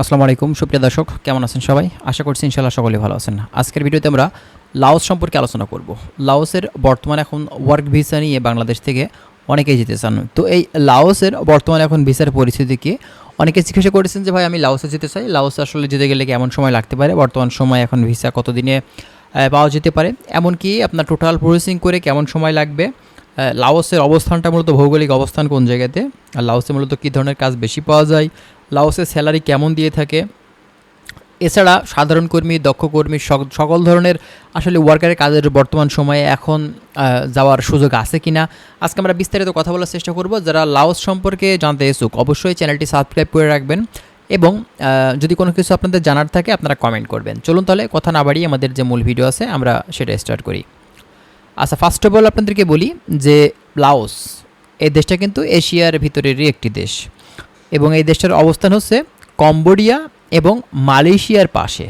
আসসালামু আলাইকুম, সুপ্রিয় দর্শক, কেমন আছেন সবাই? আশা করছি ইনশাল্লাহ সকলে ভালো আছেন। আজকের ভিডিওতে আমরা লাওস সম্পর্কে আলোচনা করব। লাওসের বর্তমানে এখন ওয়ার্ক ভিসা নিয়ে বাংলাদেশ থেকে অনেকেই যেতে চান। তো এই লাওসের বর্তমানে এখন ভিসার পরিস্থিতি কি? অনেকে জিজ্ঞাসা করেছেন যে, ভাই, আমি লাওসে যেতে চাই। লাওস আসলে যেতে গেলে কেমন সময় লাগতে পারে? বর্তমান সময় এখন ভিসা কতদিনে পাওয়া যেতে পারে? এমনকি আপনার টোটাল প্রসেসিং করে কেমন সময় লাগবে? লাওসের অবস্থানটা মূলত ভৌগোলিক অবস্থান কোন জায়গাতে? আর লাওসে মূলত কী ধরনের কাজ বেশি পাওয়া যায়? লাওসের স্যালারি কেমন দিয়ে থাকে? এছাড়া সাধারণ কর্মী, দক্ষ কর্মী সক- সকল ধরনের আসলে ওয়ার্কারের কাজের বর্তমান সময়ে এখন যাওয়ার সুযোগ আছে কিনা? আজকে আমরা বিস্তারিত কথা বলার চেষ্টা করব। যারা লাওস সম্পর্কে জানতে ইচ্ছুক অবশ্যই চ্যানেলটি সাবস্ক্রাইব করে রাখবেন এবং যদি কোনো কিছু আপনাদের জানার থাকে, আপনারা কমেন্ট করবেন। চলুন তাহলে কথা না বাড়িয়ে আমাদের যে মূল ভিডিও আছে, আমরা সেটা স্টার্ট করি। আচ্ছা ফার্স্ট অফ অল আপনাদেরকে বলি যে, লাওস, এই দেশটা কিন্তু এশিয়ার ভিতরেরই একটি দেশ। এবং এই দেশটার অবস্থান হচ্ছে কম্বোডিয়া এবং মালয়েশিয়ার পাশে।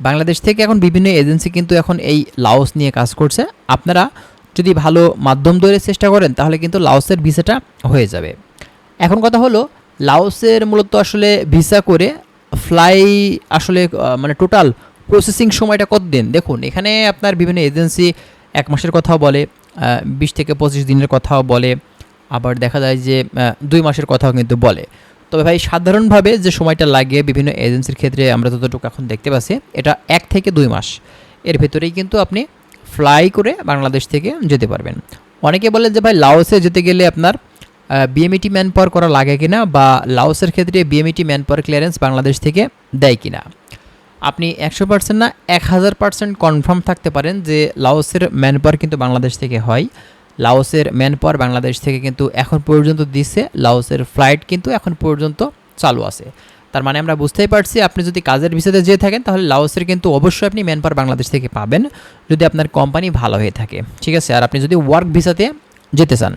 বাংলাদেশ থেকে এখন বিভিন্ন এজেন্সি কিন্তু এখন এই লাওস নিয়ে কাজ করছে। আপনারা যদি ভালো মাধ্যম ধরে চেষ্টা করেন, তাহলে কিন্তু লাওসের ভিসাটা হয়ে যাবে। এখন কথা হলো, লাওসের মূলত আসলে ভিসা করে ফ্লাই আসলে মানে টোটাল প্রসেসিং সময়টা কত দিন দেখুন, এখানে আপনার বিভিন্ন এজেন্সি এক মাসের কথাও বলে বিশ থেকে পঁচিশ দিনের কথাও বলে আবার দেখা যায় যে দুই মাসের কথাও কিন্তু বলে। তবে ভাই, সাধারণভাবে যে সময়টা লাগে বিভিন্ন এজেন্সির ক্ষেত্রে আমরা যতটুকু এখন দেখতে পাচ্ছি, এটা এক থেকে দুই মাস। এর ভেতরেই কিন্তু আপনি ফ্লাই করে বাংলাদেশ থেকে যেতে পারবেন। অনেকে বলে যে, ভাই, লাওসে যেতে গেলে আপনার বিএমইটি ম্যান পাওয়ার করা লাগে কিনা বা লাওসের ক্ষেত্রে BMET man power clearance Bangladesh থেকে দেয় কিনা? আপনি একশো পার্সেন্ট না, এক হাজার পার্সেন্ট কনফার্ম থাকতে পারেন যে, লাওসের ম্যান পাওয়ার কিন্তু বাংলাদেশ থেকে হয়। লাওসের ম্যান পাওয়ার বাংলাদেশ থেকে কিন্তু এখন পর্যন্ত দিচ্ছে লাওসের ফ্লাইট কিন্তু এখন পর্যন্ত চালু আছে। তার মানে আমরা বুঝতেই পারছি, আপনি যদি কাজের ভিসাতে যেয়ে থাকেন, তাহলে লাওসের কিন্তু অবশ্যই আপনি ম্যান পাওয়ার বাংলাদেশ থেকে পাবেন, যদি আপনার কোম্পানি ভালো হয়ে থাকে। ঠিক আছে, আর আপনি যদি ওয়ার্ক ভিসাতে যেতে চান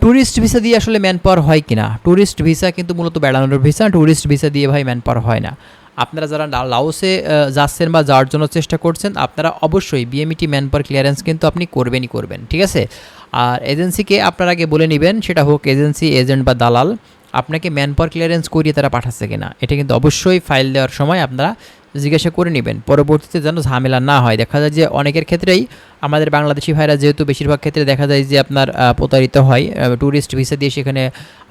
ট্যুরিস্ট ভিসা দিয়ে আসলে ম্যান পাওয়ার হয় কি না ট্যুরিস্ট ভিসা কিন্তু মূলত বেড়ানোর ভিসা ট্যুরিস্ট ভিসা দিয়ে ভাই ম্যান পাওয়ার হয় না। আপনারা যারা লাউসে যাচ্ছেন বা যাওয়ার জন্য চেষ্টা করছেন, আপনারা অবশ্যই বিএমইটি ম্যান পাওয়ার ক্লিয়ারেন্স কিন্তু আপনি করবেনই করবেন, ঠিক আছে? আর এজেন্সিকে আপনারা আগে বলে নেবেন, সেটা হোক এজেন্সি, এজেন্ট বা দালাল, আপনাকে ম্যান পাওয়ার ক্লিয়ারেন্স করিয়ে তারা পাঠাচ্ছে কিনা, এটা কিন্তু অবশ্যই ফাইল দেওয়ার সময় আপনারা জিজ্ঞাসা করে নেবেন, পরবর্তীতে যেন ঝামেলা না হয়। দেখা যায় যে অনেকের ক্ষেত্রেই আমাদের বাংলাদেশি ভাইরা যেহেতু বেশিরভাগ ক্ষেত্রে দেখা যায় যে আপনার প্রতারিত হয় ট্যুরিস্ট ভিসা দিয়ে সেখানে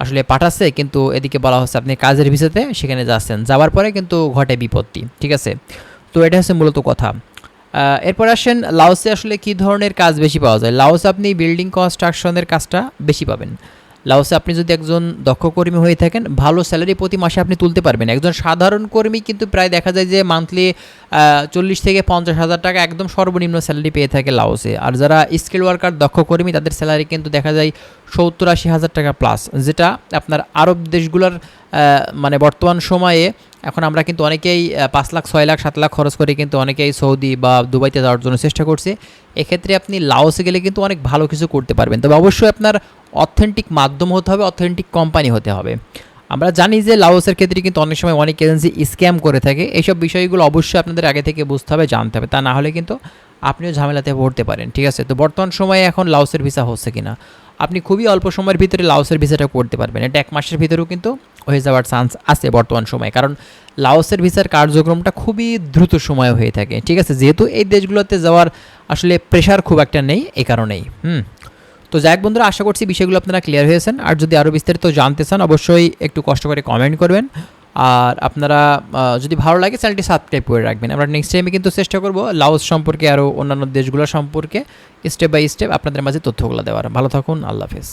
আসলে পাঠাচ্ছে, কিন্তু এদিকে বলা হচ্ছে আপনি কাজের ভিসাতে সেখানে যাচ্ছেন। যাওয়ার পরে কিন্তু ঘটে বিপত্তি, ঠিক আছে? তো এটা হচ্ছে মূলত কথা। এরপর আসেন লাউসে আসলে কি ধরনের কাজ বেশি পাওয়া যায়? লাউসে আপনি বিল্ডিং কনস্ট্রাকশনের কাজটা বেশি পাবেন। লাওসে আপনি যদি একজন দক্ষ কর্মী হয়ে থাকেন, ভালো স্যালারি প্রতি মাসে আপনি তুলতে পারবেন। একজন সাধারণ কর্মী কিন্তু প্রায় দেখা যায় যে মান্থলি চল্লিশ থেকে পঞ্চাশ হাজার টাকা একদম সর্বনিম্ন স্যালারি পেয়ে থাকে লাওসে। আর যারা স্কিল ওয়ার্কার দক্ষ কর্মী, তাদের স্যালারি কিন্তু দেখা যায় সত্তর আশি হাজার টাকা প্লাস যেটা আপনার আরব দেশগুলোর মানে বর্তমান সময়ে এখন আমরা কিন্তু অনেকেই পাঁচ লাখ, ছয় লাখ, সাত লাখ খরচ করে কিন্তু অনেকেই সৌদি বা দুবাইতে যাওয়ার জন্য চেষ্টা করছে। এক্ষেত্রে আপনি লাওসে গেলে কিন্তু অনেক ভালো কিছু করতে পারবেন। তবে অবশ্যই আপনার অথেন্টিক মাধ্যম হতে হবে অথেন্টিক কোম্পানি হতে হবে। আমরা জানি যে লাওসের ক্ষেত্রে কিন্তু অনেক সময় অনেক এজেন্সি স্ক্যাম করে থাকে। এইসব বিষয়গুলো অবশ্যই আপনাদের আগে থেকে বুঝতে হবে, জানতে হবে। তা না হলে কিন্তু আপনিও ঝামেলাতে পড়তে পারেন, ঠিক আছে? তো বর্তমান সময়ে এখন লাওসের ভিসা হচ্ছে কিনা? আপনি খুবই অল্প সময়ের ভিতরে লাওসের ভিসাটা করতে পারবেন। এটা এক মাসের ভিতরেও কিন্তু হয়ে যাওয়ার চান্স আছে বর্তমান সময়ে। কারণ লাওসের ভিসার কার্যক্রমটা খুবই দ্রুত সময়ে হয়ে থাকে। ঠিক আছে, যেহেতু এই দেশগুলোতে যাওয়ার আসলে প্রেশার খুব একটা নেই এই কারণেই। হুম। তো যাই হোক বন্ধুরা, আশা করছি বিষয়গুলো আপনারা ক্লিয়ার হয়েছেন। আর যদি আরও বিস্তারিত জানতে চান, অবশ্যই একটু কষ্ট করে কমেন্ট করবেন। আর আপনারা যদি ভালো লাগে চ্যানেলটি সাবস্ক্রাইব করে রাখবেন। আমরা নেক্সট টাইমে কিন্তু চেষ্টা করব লাওস সম্পর্কে আরও অন্যান্য দেশগুলো সম্পর্কে স্টেপ বাই স্টেপ আপনাদের মাঝে তথ্যগুলো দেওয়ার। ভালো থাকুন, আল্লাহ হাফেজ।